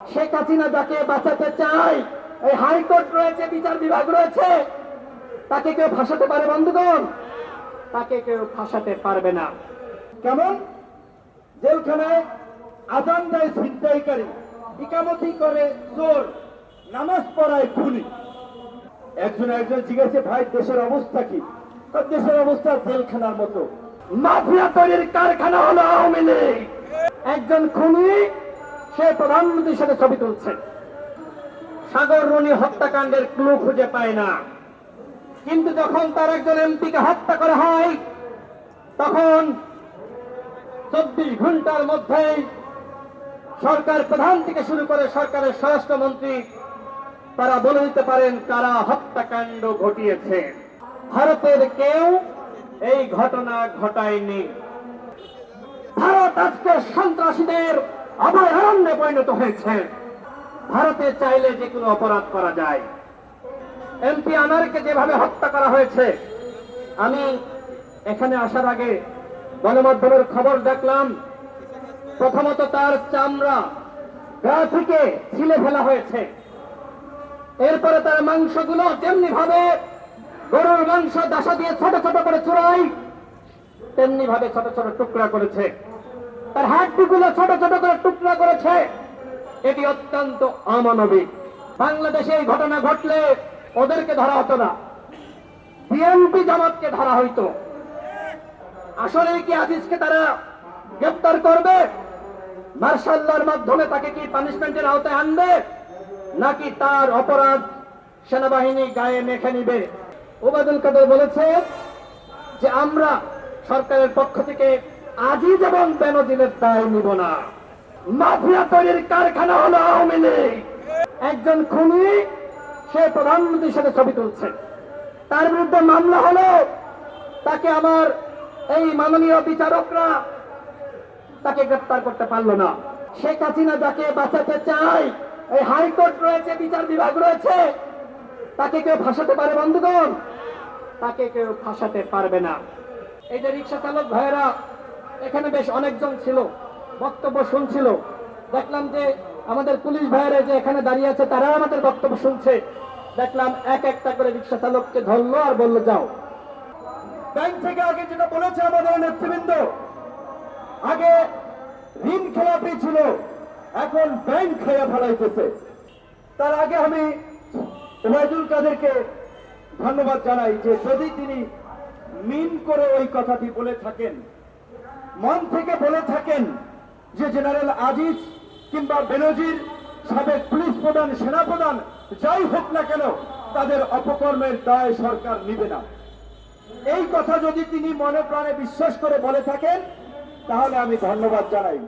শেখ হাসিনা যাকে বাঁচাতে চায়, এই হাইকোর্ট রয়েছে, বিচার বিভাগ রয়েছে, তাকে কেউ ফাঁসাতে পারে বন্ধুগণ? তাকে কেউ ফাঁসাতে পারবে না। কেমন? জেলখানায় আজান দেয় ছিনতাইকারী ইকামতি করে চোর, নামাজ পড়ায় খুনি। একজন একজন জিজ্ঞাসা, ভাই, দেশের অবস্থা কি? দেশের অবস্থা জেলখানার মতো। মাফিয়া তৈরির কারখানা হলো আওয়ামী লীগ। একজন খুনি সে প্রধানমন্ত্রীর সাথে ছবি তুলছে। সাগর রনি হত্যাকাণ্ডের ক্লু খুঁজে পায় না। কিন্তু যখন তার একজন এমপিকে হত্যা করা হয়, তখন চব্বিশ ঘণ্টার মধ্যেই সরকার প্রধান থেকে শুরু করে সরকারের স্বরাষ্ট্রমন্ত্রী, তারা বলে দিতে পারেন কারা হত্যাকাণ্ড ঘটিয়েছে। ভারতের কেউ এই ঘটনা ঘটায়নি। ভারত আজকে সন্ত্রাসীদের অভয়ারণ্যে পরিণত হয়েছে। ভারতে চাইলে যে কোনো অপরাধ করা যায়। এমপি আনারকে যেভাবে হত্যা করা হয়েছে, আমি এখানে আসার আগে গণমাধ্যমের খবর দেখলাম, প্রথমত তার চামড়া গা থেকে ছিলে ফেলা হয়েছে। এরপরে তার মাংসগুলো যেমনি ভাবে গরুর মাংস দাসা দিয়ে ছোট ছোট করে চুরাই তেমনি ভাবে ছোট ছোট টুকরা করেছে। তার হাড্ডিগুলো ছোট ছোট করে টুকরা করেছে। এটি অত্যন্ত অমানবিক। বাংলাদেশে এই ঘটনা ঘটলে ওদেরকে ধরা হতো না। বিএনপি জামাতকে ধরা হইতো। আসলে কি আজিজকে তারা গ্রেপ্তার করবে? মার্শাল্লার মাধ্যমে তাকে কি পানিশমেন্টের আওতায় আনবে? নাকি তার অপরাধ সেনাবাহিনী গায়ে মেখে নিবে? ওবায়দুল কাদের বলেছে যে আমরা সরকারের পক্ষ থেকে আজিজ এবং বেনজিলের দায় নিব না। মাফিয়া তৈরির কারখানা হলো আওয়ামী লীগ। একজন খুনি, সে প্রধানমন্ত্রীর সাথে ছবি তুলছে। তার বিরুদ্ধে মামলা হলো, তাকে আমার এই মাননীয় বিচারকরা তাকে গ্রেপ্তার করতে পারল না। শেখ হাসিনা যাকে বাঁচাতে চায়, এই হাইকোর্ট রয়েছে, বিচার বিভাগ রয়েছে, তাকে কেউ ফাঁসাতে পারে, বন্ধুগণ? তাকে কেউ ফাঁসাতে পারবে না। এই যে রিক্সা চালক ভাইয়েরা এখানে বেশ অনেকজন ছিল, বক্তব্য শুনছিল। দেখলাম যে আমাদের পুলিশ ভাইয়েরা যে এখানে দাঁড়িয়ে আছে তারা আমাদের বক্তব্য শুনছে। দেখলাম এক একটা করে রিক্সা চালককে ধরলো আর বলল, যাও। ব্যাংক থেকে আগে যেটা বলেছে আমাদের নেতৃবৃন্দ, আগে ঋণ খেলাপি ছিল, এখন ব্যাংক খেয়া ফেলাইতেছে। তার আগে আমি ওবায়দুল কাদেরকে ধন্যবাদ জানাই যে যদি তিনি মিন করে ওই কথাটি বলে থাকেন মন থেকে বলে থাকেন যে জেনারেল আজিজ কিংবা বেনজির, সাবেক পুলিশ প্রধান, সেনাপ্রধান, যাই হোক না কেন, তাদের অপকর্মের দায় সরকার নিবে না। এই কথা যদি তিনি মনে প্রাণে বিশ্বাস করে বলে থাকেন, তাহলে আমি ধন্যবাদ জানাই।